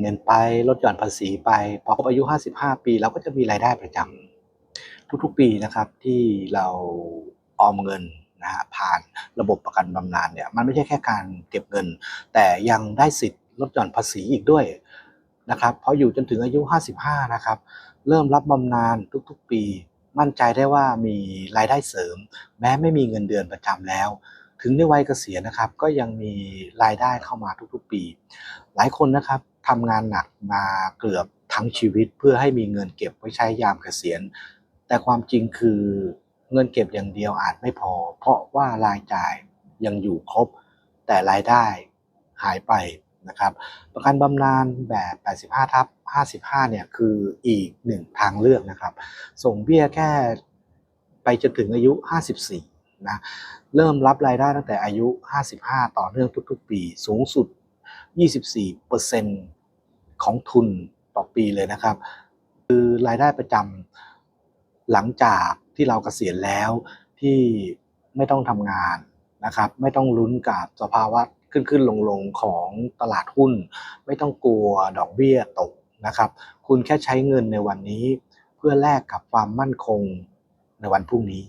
เงินไปลดหย่อนภาษีไปพอครบอายุ 55 ปีเราก็จะมีรายได้ประจำทุกๆปีนะครับที่เราออมเงินนะฮะผ่านระบบประกันบำนาญเนี่ยมันไม่ใช่แค่การเก็บเงิน แต่ยังได้สิทธิ์ลดหย่อนภาษีอีกด้วยนะครับพออยู่จนถึงอายุ 55 นะครับ เริ่มรับบำนาญทุกๆ ปี มั่นใจได้ว่ามีรายได้เสริม แม้ไม่มีเงินเดือนประจำแล้ว ถึงในวัยเกษียณนะครับ ก็ยังมีรายได้เข้ามาทุกๆ ปี หลายคนนะครับ ทำงานหนักมาเกือบทั้งชีวิตเพื่อให้มีเงินเก็บไว้ใช้ยามเกษียณ แต่ความจริงคือเงินเก็บอย่างเดียวอาจไม่พอ เพราะว่ารายจ่ายยังอยู่ครบ แต่รายได้หายไปนะครับ ประกันบำนาญแบบ 85 ทับ 55 เนี่ยคืออีกหนึ่งทางเลือกนะครับ ส่งเบี้ยแค่ไปจนถึงอายุ 54 นะ เริ่มรับรายได้ตั้งแต่อายุ 55 ต่อเนื่องทุกๆ ปี สูงสุด 24% ของทุนต่อปีเลยนะครับ คือรายได้ประจำหลังจากที่เราเกษียณแล้วที่ไม่ต้องทำงานนะครับ ไม่ต้องลุ้นกับสภาวะขึ้นขึ้นลงลงของตลาดหุ้น ไม่ต้องกลัวดอกเบี้ยตกนะครับ คุณแค่ใช้เงินในวันนี้ เพื่อแลกกับความมั่นคงในวันพรุ่งนี้